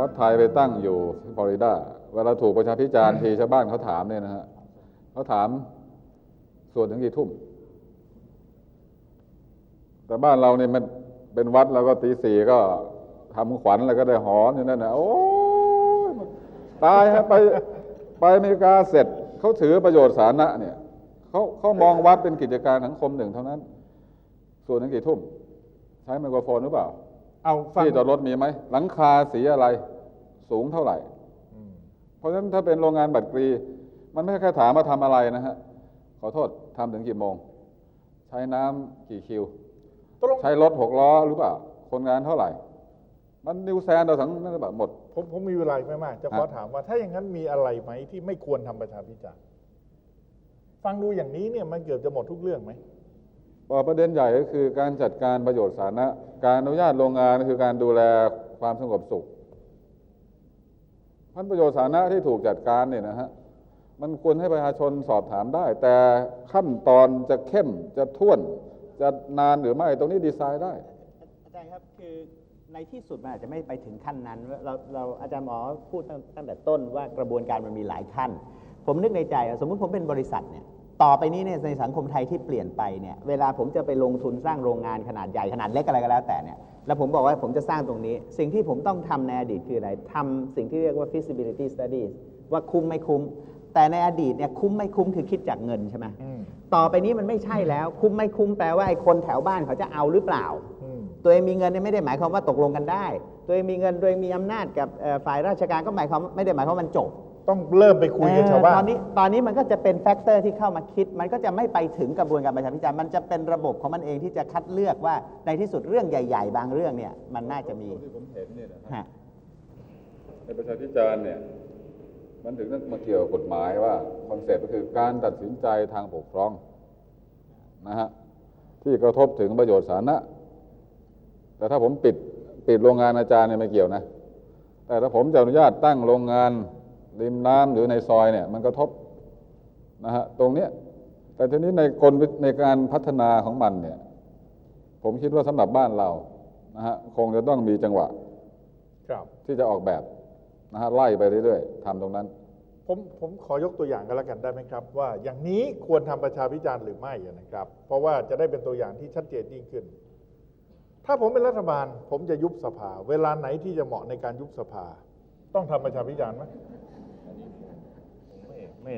วัดไทยไปตั้งอยู่ที่ฟลอริดาเวลาถูกประชาพิจารณ์ทีชาวบ้านเขาถามเนี่ยนะฮะเขาถามส่วนถึงกี่ทุ่ม แต่บ้านเราเนี่ยมันเป็นวัดแล้วก็ตีสี่ก็ทำขวัญแล้วก็ได้หอนอยู่นั่นนะโอ้ยตายฮะไปไปอเมริกาเสร็จเขาถือประโยชน์สาธารณะเนี่ยเขาเขามองวัดเป็นกิจการสังคมหนึ่งเท่านั้น ส่วนถึงกี่ทุ่ม ใช้ไมโครโฟนหรือเปล่า เอาฟังที่จอดรถมีไหมหลังคาสีอะไร สูงเท่าไหร่อืมเพราะฉะนั้นถ้าเป็นโรงงานบัตรกรี มันไม่ใช่แค่ถามมาทำอะไรนะฮะ ขอโทษทำถึงกี่โมง ใช้น้ำกี่คิวตกลงใช้รถหกล้อหรือเปล่า คนงานเท่าไหร่ มันนิวแซนเราทั้งนั้นหรือเปล่าหมด ผมผมมีเวลาอีกไม่มากจะขอฮะถามว่า ถ้าอย่างนั้นมีอะไรไหมที่ไม่ควรทำประชาพิจารณ์ฟังดูอย่างนี้เนี่ยมันเกือบจะหมดทุกเรื่องไหมประเด็นใหญ่ก็คือการจัดการประโยชน์สาธารณะ การอนุญาตโรงงานคือการดูแลความสงบสุขพันประโยชน์สาธารณะที่ถูกจัดการเนี่ยนะฮะมันควรให้ประชาชนสอบถามได้ แต่ขั้นตอนจะเข้มจะท่วน จะนานหรือไม่ตรงนี้ดีไซน์ได้ อาจารย์ครับคือในที่สุดมันอาจจะไม่ไปถึงขั้นนั้น เราเราอาจารย์หมอพูดตั้งตั้งแต่ต้นว่ากระบวนการมันมีหลายขั้น ผมนึกในใจ สมมุติผมเป็นบริษัทเนี่ย ต่อไปนี้เนี่ยในสังคมไทยที่เปลี่ยนไปเนี่ยเวลาผมจะไปลงทุนสร้างโรงงานขนาดใหญ่ขนาดเล็กอะไรก็แล้วแต่เนี่ยแล้วผมบอกว่าผมจะสร้างตรงนี้ สิ่งที่ผมต้องทำในอดีตคืออะไรทำสิ่งที่เรียกว่า feasibility studies ว่าคุ้มไม่คุ้ม แต่ในอดีตเนี่ยคุ้มไม่คุ้มคือคิดจากเงินใช่ไหมอืมต่อไปนี้มันไม่ใช่แล้วคุ้มไม่คุ้มแปลว่าไอ้คนแถวบ้านเขาจะเอาหรือเปล่า อืมตัวเองมีเงินเนี่ยไม่ได้หมายความว่าตกลงกันได้ ตัวเองมีเงินตัวเองมีอำนาจกับเอ่อฝ่ายราชการก็หมายความไม่ได้หมายความว่ามันจบ ต้องเริ่มไปคุยกับชาวบ้าเออนตอนนี้ตอนนี้มันก็จะเป็นแฟกเตอร์ที่เข้ามาคิด มันก็จะไม่ไปถึงกระบวนการประชาพิจารณ์มันจะเป็นระบบของมันเองที่จะคัดเลือกว่าในที่สุดเรื่องใหญ่ๆ บางเรื่องเนี่ยมันน่าจะมีที่ผมเห็นเนี่ยนะฮะในประชาพิจารณ์เนี่ย มันถึงต้องมาเกี่ยวกับกฎหมายว่าคอนเซ็ปต์ก็คือการตัดสินใจทางปกครองนะฮะที่กระทบถึงประโยชน์สาธารณะแต่ถ้าผมปิดปิดโรงงานอาจารย์เนี่ยไม่เกี่ยวนะ แต่ถ้าผมจะอนุญาตตั้งโรงงาน ริมน้ำหรือในซอยเนี่ยมันกระทบนะฮะตรงเนี้ยแต่ทีนี้ในกลวิในการพัฒนาของมันเนี่ย ผมคิดว่าสำหรับบ้านเรานะฮะคงจะต้องมีจังหวะครับที่จะออกแบบนะฮะไล่ไปเรื่อยๆทำตรงนั้น ผมผมขอยกตัวอย่างกันแล้วกันได้ไหมครับ ว่าอย่างนี้ควรทำประชาพิจารณ์หรือไม่นะครับ เพราะว่าจะได้เป็นตัวอย่างที่ชัดเจนยิ่งขึ้น ถ้าผมเป็นรัฐบาล ผมจะยุบสภา เวลาไหนที่จะเหมาะในการยุบสภา ต้องทำประชาพิจารณ์ไหม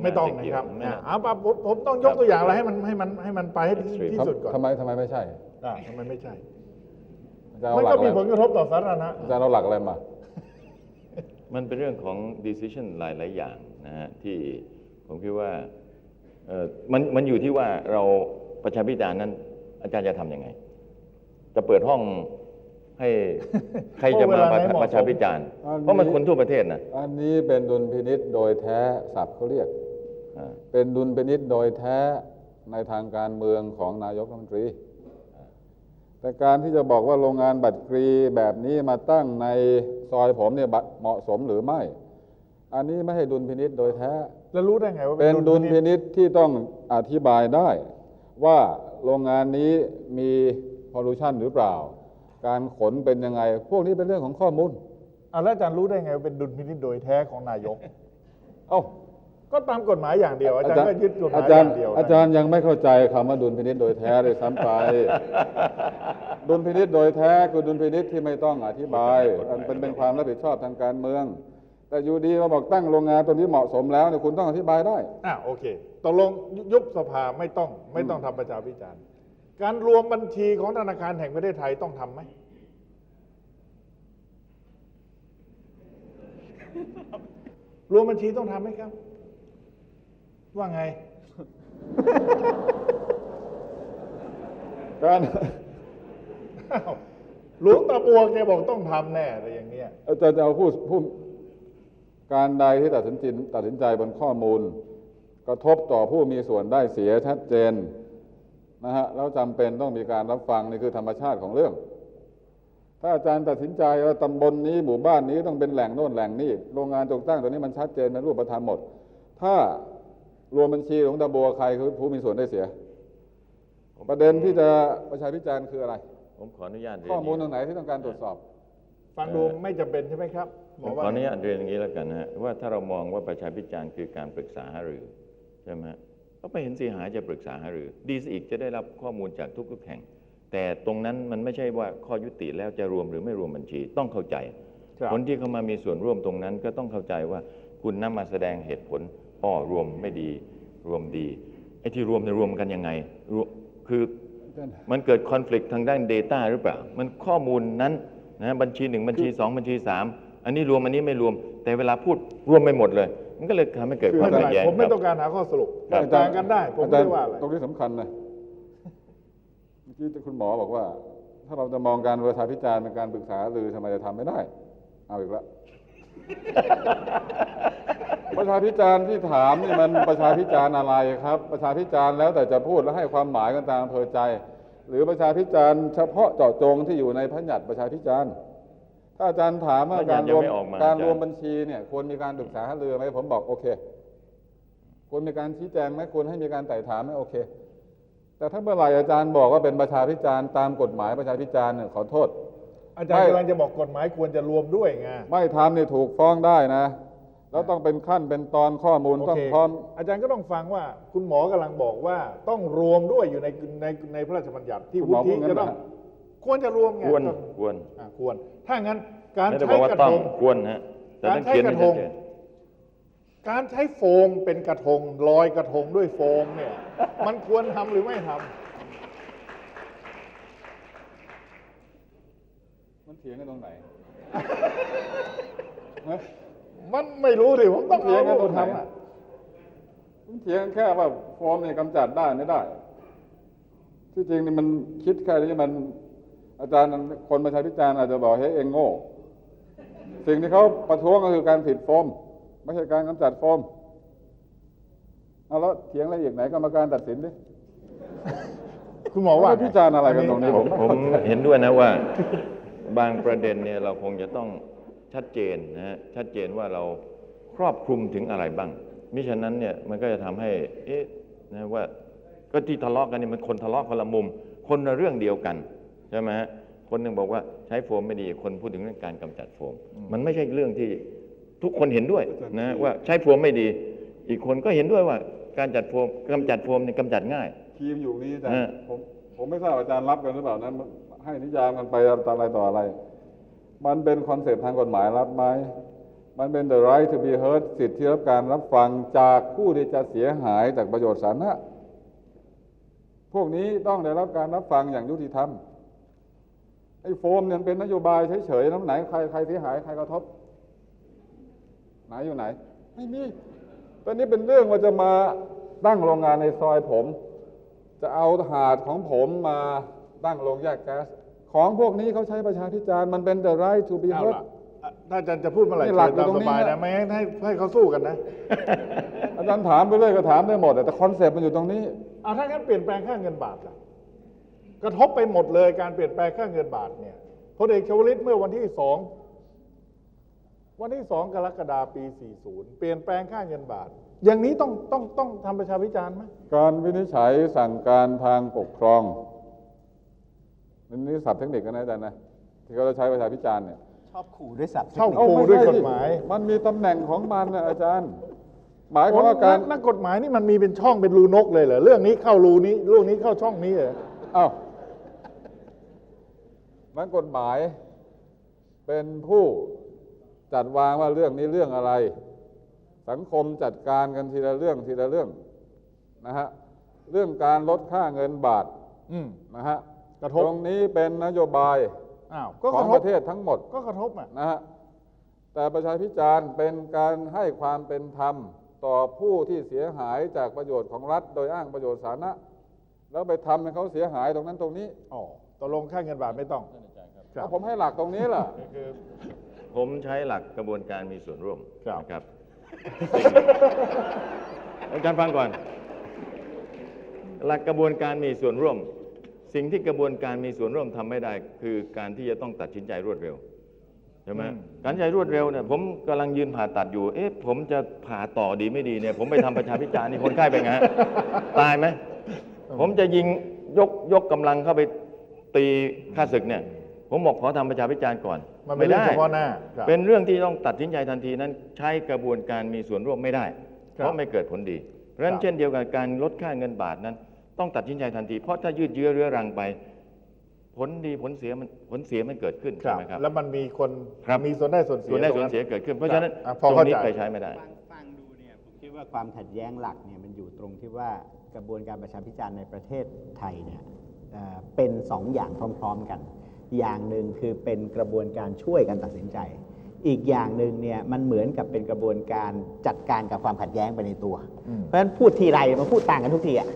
ไม่ต้องนะครับไม่อะน่าเอาปะผมผมต้องยกตัวอย่างอะไรให้มันให้มันให้มันไปให้ที่ที่สุดก่อนทำไมทำไมไม่ใช่อะทำไมไม่ใช่อาจารย์มันเอาหลัก็กอะไรมีผลกระทบต่อสาธารณะอาจารย์เอาหลักอะไรมา มันเป็นเรื่องของ decision หลาย ๆ อย่างนะฮะที่ผมคิดว่าเอ่อมันมันอยู่ที่ว่าเราประชาพิจารณ์นั้น อาจารย์จะทำยังไง จะเปิดห้อง ให้ใครจะมาเวลาไหนเหมาะสมประชาพิจารณ์อันนี้เพราะมันคนทั่วประเทศนะ อันนี้เป็นดุลพินิษโดยแท้ศัพท์เขาเรียกอ่าเป็นดุลพินิษโดยแท้ในทางการเมืองของนายกรัฐมนตรี แต่การที่จะบอกว่าโรงงานบัตรกรีแบบนี้มาตั้งในซอยผมเนี่ยบัตรเหมาะสมหรือไม่ อันนี้ไม่ใช่ดุลพินิษโดยแท้ แล้วรู้ได้ไงว่าเป็นดุลพิษนิษที่ต้องอธิบายได้ ว่าโรงงานนี้มีพอลูชันหรือเปล่า การขนเป็นยังไง พวกนี้เป็นเรื่องของข้อมูลอะแล้วอาจารย์รู้ได้ไงว่าเป็นดุลพินิจโดยแท้ของนายก เอ้าก็ตามกฎหมายอย่างเดียว อาจารย์ก็ยึดกฎหมายอาอจารย์ย่างเดียวนะอาจารย์ยังไม่เข้าใจคำว่าดุลพินิษโดยแท้เลยซ้ำไป ดุลพินิษโดยแท้คือดุลพินิษที่ไม่ต้องอธิบายมันเป็นเป็นความรับผิดชอบทางการเมือง แต่อยู่ดีมาบอกตั้งโรงงานตัวนี้เหมาะสมแล้วเนี่ยคุณต้องอธิบายได้ อะโอเคตกลงยุบสภาไม่ต้องไม่ต้องทำประชาพิจารณ์ การรวมบัญชีของธนาคารแห่งประเทศไทยต้องทำไหม รวมบัญชีต้องทำไหมครับ ว่าไงการอ้าวหลวงตาบัวแกบอกต้องทำแน่อะไรอย่างเงี้ยอาจารย์จะเอาผู้ผู้การใดที่ตัดสินใจตัดสินใจบนข้อมูล กระทบต่อผู้มีส่วนได้เสียชัดเจน นะฮะแล้วจำเป็นต้องมีการรับฟังนี่คือธรรมชาติของเรื่อง ถ้าอาจารย์ตัดสินใจว่าตำบลนี้หมู่บ้านนี้ต้องเป็นแหล่งโน่นแหล่งนี้โรงงานตกตั้งตัวนี้มันชัดเจนเป็นรูปธรรมหมด ถ้ารวมบัญชีของตาบัวใครคือผู้มีส่วนได้เสีย ประเด็นที่จะประชาพิจารณ์คืออะไร ผมขออนุญาตเรียนข้อมูลตรนี้งไหนที่ต้องการตรวจสอบไฟฟังดูไม่จำเป็นใช่ไหมครับหมผอมขว่าออนุญาตเรียนอย่างนี้แล้วกันนะฮะว่าถ้าเรามองว่าประชาพิจารณ์คือการปรึกษาหารือใช่ไหมฮะ ก็ไม่เห็นเสียหายจะปรึกษาหารือ ดีซะอีกจะได้รับข้อมูลจากทุกๆแห่ง แต่ตรงนั้นมันไม่ใช่ว่าข้อยุติแล้วจะรวมหรือไม่รวมบัญชี ต้องเข้าใจครับคนที่เข้ามามีส่วนร่วมตรงนั้นก็ต้องเข้าใจว่าคุณนำมาแสดงเหตุผลอ้อรวมไม่ดี รวมดีไอ้ที่รวมเนี่ยรวมกันยังไงรวมคือมันเกิดคอน FLICT ทางด้าน Data หรือเปล่า มันข้อมูลนั้นนะบัญชีหนึ่งบัญชีสองบัญชีสามอันนี้รวมอันนี้ไม่รวม แต่เวลาพูดรวมไม่หมดเลย มันก็เลยทำให้เกิดคือควาไม่มเป็นขัดไรแย้งผมไม่ครับต้องการหาข้อสรุปครับ ต่างกันได้ ผมไม่ได้ว่าอะไร ตรงนี้สำคัญนะเมื่อกี้คุณหมอบอกว่า ถ้าเราจะมองการประชาพิจารณ์เป็นการปรึกษาหรือทำไมจะทำไม่ได้ เอาอีกแล้ว ประชาพิจารณ์ที่ถามนี่มันประชาพิจารณ์อะไรครับ ประชาพิจารณ์แล้วแต่จะพูดและให้ความหมายกันตามอำเภอใจ หรือประชาพิจารณ์เฉพาะเจาะจงที่อยู่ในพระบัญญัติประชาพิจารณ์ ถ้าอาจารย์ถามว่าพระบัญญัการติรวมยังไม่ออกมาการอาจารย์รวมบัญชีเนี่ยควรมีการปรึกษาหารือไหมผมบอกโอเคควรมีการชี้แจงไหมควรให้มีการไต่ถามไหมโอเค แต่ถ้าเมื่อไหร่อาจารย์บอกว่าเป็นประชาพิจารณ์ตามกฎหมายประชาพิจารณ์เนี่ยขอโทษ อาจารย์ไม่กำลังจะบอกกฎหมายควรจะรวมด้วยไงไม่ทำเนี่ยถูกฟ้องได้นะ แล้วต้องเป็นขั้นเป็นตอนข้อมูลโอต้องเคพร้อม อาจารย์ก็ต้องฟังว่า คุณหมอกำลังบอกว่าต้องรวมด้วยอยู่ในในในพระราชบัญญัติที่คุณวุหมอฒิพูดงั้นจะต้องเหรอ ควรจะรวมไงควรต้องควรอ่าควร ถ้างั้นการไม่ได้บใช้อกว่ากระต้อทงงควรนะฮะแต่ต้องการใช้เขียนกให้ระทชัดงเจนการใช้โฟมเป็นกระทงลอยกระทงด้วยโฟมเนี่ย มันควรทำหรือไม่ทำมันเถียงกันตรงไหนฮะมันไม่รู้ดิผมต้องเถียเอางกันตรูรปงไหนทำอะมันเถียงกันแค่ว่าโฟมเนี่ยกำจัดได้ไม่ได้ ที่จริงนี่มันคิดแค่นี้มัน อาจารย์คนประชาพิจารณ์อาจจะบอกเฮ้ยเองโง่ สิ่งที่เขาประท้วงก็คือการผิดโฟม ไม่ใช่การกำจัดโฟมเอาแล้วเถียงอะไรอีกไหนกรรมการตัดสินดิคุณหมอว่าเขพิจารณ์อะไรกันตรงนี้ผผมมผมเห็นด้วยนะว่า บางประเด็นเนี่ยเราคงจะต้องชัดเจนนะฮะชัดเจนว่าเราครอบคลุมถึงอะไรบ้างมิฉะนั้นเนี่ยมันก็จะทำให้ เอ๊ะนะว่าก็ที่ทะเลาะกันเนี่ยมันคนทะเลาะคนละมุม คนละเรื่องเดียวกัน ใช่ไหมฮะคนหนึ่งบอกว่าใช้โฟมไม่ดีคนพูดถึงเรื่องการกำจัดโฟม มันไม่ใช่เรื่องที่ทุกคนเห็นด้วยนะว่าใช้โฟมไม่ดี อีกคนก็เห็นด้วยว่าการจัดโฟมกำจัดโฟมเนี่ยกำจัดง่ายทีมอยู่นี้อาจารฮะย์ผมผมไม่ทราบอาจารย์รับกันหรือเปล่านั้นให้นิยามกันไปอะไรต่ออะไร มันเป็นคอนเซปต์ทางกฎหมายรับไหมมันเป็น the right to be heard สิทธิที่รับการรับฟังจากผู้ที่จะเสียหายจากประโยชน์สาธารณะพวกนี้ต้องได้รับการรับฟังอย่างยุติธรรม ไอ้โฟมเนี่ยมันเป็นนโยบายเฉยๆน้ำไหนใครใครเสียหายใครกระทบ ไหนอยู่ไหน ไม่มีตอนนี้เป็นเรื่องว่าจะมาตั้งโรงงานในซอยผม จะเอาถาดของผมมาตั้งโรงแยกแก๊สของพวกนี้เขาใช้ประชาพิจารณ์มันเป็น the right to be เอา heard ล่ะอะถ้าอาจารย์จะพูดเมื่อไหร่นี่หลักเชิญตามอยู่ตรงนี้สบายนะ นะ ไม่งั้นให้ให้เขาสู้กันนะ อาจารย์ถามไปเรื่อยก็ถามได้หมดแต่คอนเซปต์มันอยู่ตรงนี้ เอาถ้างั้นเปลี่ยนแปลงค่าเงินบาทล่ะ กระทบไปหมดเลยการเปลี่ยนแปลงค่าเงินบาทเนี่ยพลเอกชวลิตเมื่อวันที่สองวันที่สองกรกฎาคมปี 40 เปลี่ยนแปลงค่าเงินบาท อย่างนี้ต้องต้องต้องทำประชาพิจารณ์ไหมการวินิจฉัยสั่งการทางปกครองนี่ศัพท์เทคนิคกันนะอาจารย์นะที่เขาจะใช้ประชาพิจารณ์เนี่ยชอบขู่ด้วยศัพท์ชอบเทคนิคขู่ไม่ด้วยใช่กฎหมาย มันมีตำแหน่งของมันนะอาจารย์ หมายความว่าการนักกฎหมายนี่มันมีเป็นช่องเป็นรูนกเลยเหรอเรื่องนี้เข้ารูนี้เรื่องนี้เข้าช่องนี้เหรออ้าว มันกฎหมายเป็นผู้จัดวางว่าเรื่องนี้เรื่องอะไร สังคมจัดการกันทีละเรื่องทีละเรื่องนะฮะเรื่องการลดค่าเงินบาทอืม นะฮะกระทบ ตรงนี้เป็นนโยบายอ้าวก็ขกองระทปบระเทศทั้งหมดก็กระทบอะนะฮะแต่ประชาพิจารณ์เป็นการให้ความเป็นธรรมต่อผู้ที่เสียหายจากประโยชน์ของรัฐ โดยอ้างประโยชน์สาธารณะแล้วไปทำให้เขาเสียหายตรงนั้นตรงนี้ อ๋อตกลงค่าเงินบาทไม่ต้อง ครับเอาผมให้หลักตรงนี้ล่ะคือผมใช้หลักกระบวนการมีส่วนร่วมครับ นะครับ อาจารย์ฟังก่อน หลักกระบวนการมีส่วนร่วม สิ่งที่กระบวนการมีส่วนร่วมทำไม่ได้ คือการที่จะต้องตัดสินใจรวดเร็วใช่ไหมการใช้รวดเร็วเนี่ยผมกำลังยืนผ่าตัดอยู่ เอ๊ะผมจะผ่าต่อดีไม่ดีเนี่ย ผมไปทำประชาพิจารณ์นี่คนไข้เป็นไงฮะตายไหมผมจะยิงยกยกกำลังเข้าไปตีข้าศึกเนี่ย ผมบอกขอทำประชาพิจารณ์ก่อนมันเป็นเรื่องเฉพาะหน้าครับเป็นเรื่องที่ต้องตัดสินใจทันทีนั้นใช้กระบวนการมีส่วนร่วมไม่ได้ครับเพราะไม่เกิดผลดี เพราะฉะนั้คนรับเช่นเดียวกับการลดค่าเงินบาทนั้น ต้องตัดสินใจทันที เพราะถ้ายืดเยื้อเรื้อรังไป ผลดีผลเสียมันผลเสียมันเกิดขึ้นครัใช่บไหมครับ แล้วมันมีคนครับมีส่วนได้ส่วนเสียส่วนได้ตรส่วงนเสียเกิดขึ้น เพราะฉะนั้นอะพตอรงเข้านี้ใจไปใช้ไม่ได้ฟังฟังดูเนี่ยผมคิดว่าความขัดแย้งหลักเนี่ยมันอยู่ตรงที่ว่ากระบวนการประชาพิจารณ์ในประเทศไทยเนี่ยเอ่อเป็นสองอย่างพร้อม ๆ กัน อย่างหนึ่งคือเป็นกระบวนการช่วยกันตัดสินใจ อีกอย่างหนึ่งเนี่ยมันเหมือนกับเป็นกระบวนการจัดการกับความขัดแย้งไปในตัวอืมเพราะฉะนั้นพูดทีไรมันพูดต่างกันทุกทีอะ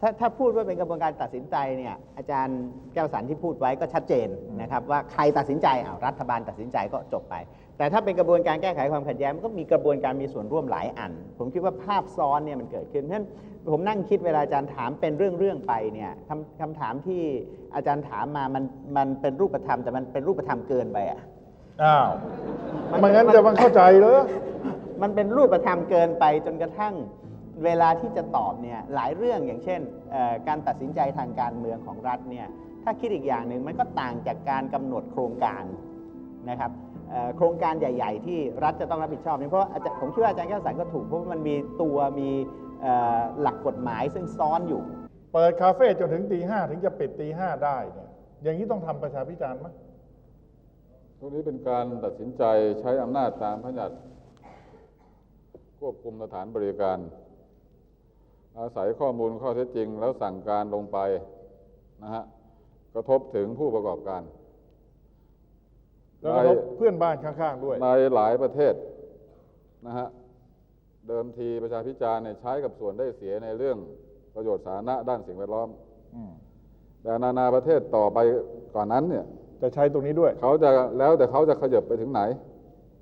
ถ้าถ้าพูดว่าเป็นกระบวนการตัดสินใจเนี่ยอาจารย์แก้วสันที่พูดไว้ก็ชัดเจนนะครับว่าใครตัดสินใจอ้าวรัฐบาลตัดสินใจก็จบไป แต่ถ้าเป็นกระบวนการแก้ไขความขัดแย้งมันก็มีกระบวนการมีส่วนร่วมหลายอัน ผมคิดว่าภาพซ้อนเนี่ยมันเกิดขึ้นเพราะฉะนั้นผมนั่งคิดเวลาอาจารย์ถามเป็นเรื่องๆไปเนี่ยคำคำถามที่อาจารย์ถามมามันมันเป็นรูปธรรมแต่มันเป็นรูปธรรมเกินไปอะอ้าวมันมันงั้นจะมาเข้าใจเหรอมันเป็นรูปธรรมเกินไปจนกระทั่งเวลาที่จะตอบเนี่ยหลายเรื่องอย่างเช่นเอ่อการตัดสินใจทางการเมืองของรัฐเนี่ยถ้าคิดอีกอย่างหนึ่งมันก็ต่างจากการกำหนดโครงการ นะครับโครงการใหญ่ ๆ ที่รัฐจะต้องรับผิดชอบนี่เพราะผมคิดว่าอาจารย์แก้วสันก็ถูกเพราะมันมีตัวมีหลักกฎหมายซึ่งซ้อนอยู่ เปิดคาเฟ่จนถึงตีห้าถึงจะปิดตีห้าได้เนี่ยอย่างนี้ต้องทำประชาพิจารณ์ไหมตรงนี้เป็นการตัดสินใจใช้อำนาจตามพระญัติควบคุมสถานบริการ อาศัยข้อมูลข้อเท็จจริง แล้วสั่งการลงไปนะฮะกระทบถึงผู้ประกอบการ แล้วก็ลบเพื่อนบ้านข้างๆด้วย ในหลายประเทศนะฮะเดิมทีประชาพิจารณ์เนี่ยใช้กับส่วนได้เสียในเรื่องประโยชน์สาธารณะด้านสิ่งแวดล้อมอืมแต่นานาประเทศต่อไปก่อนนั้นเนี่ย จะใช้ตรงนี้ด้วยเขาจะแล้วแต่เขาจะขยับไปถึงไหน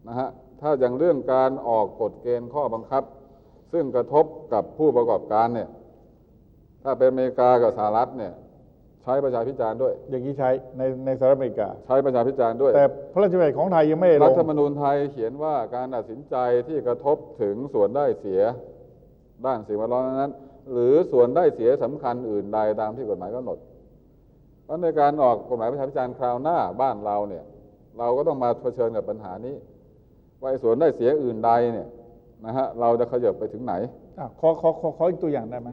นะฮะถ้าอย่างเรื่องการออกกฎเกณฑ์ข้อบังคับ ซึ่งกระทบกับผู้ประกอบการเนี่ย ถ้าเป็นอเมริกากับสหรัฐเนี่ย ใช้ประชาพิจารณ์ด้วย อย่างนี้ใช้ในในสหรัฐอเมริกา ใช้ประชาพิจารณ์ด้วย แต่พระราชบัญญัติของไทยยังไม่ได้ลรังฐธรรมนูญไทยเขียนว่าการตัดสินใจที่กระทบถึงส่วนได้เสียด้านสิ่งแวดล้อมนั้น หรือส่วนได้เสียสำคัญอื่นใดตามที่กฎหมายกำหนดเพราะในการออกกฎหมายประชาพิจารณ์คราวหน้าบ้านเราเนี่ย เราก็ต้องมาเผชิญกับปัญหานี้ว่าไอ้ส่วนได้เสียอื่นใดเนี่ยนะฮะเราจะขยับไปถึงไหนอะขอขอขอขออีกตัวอย่างได้ไหม